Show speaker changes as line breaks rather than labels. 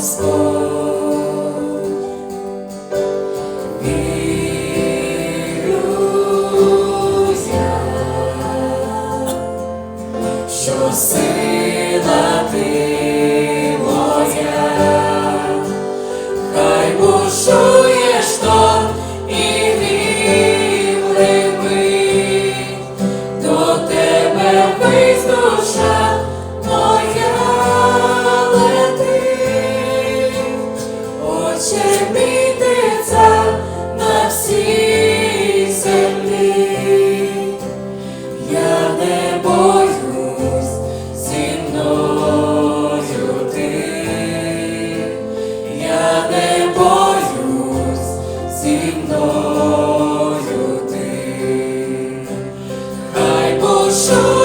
Господь, сила ти моя, хай душа. so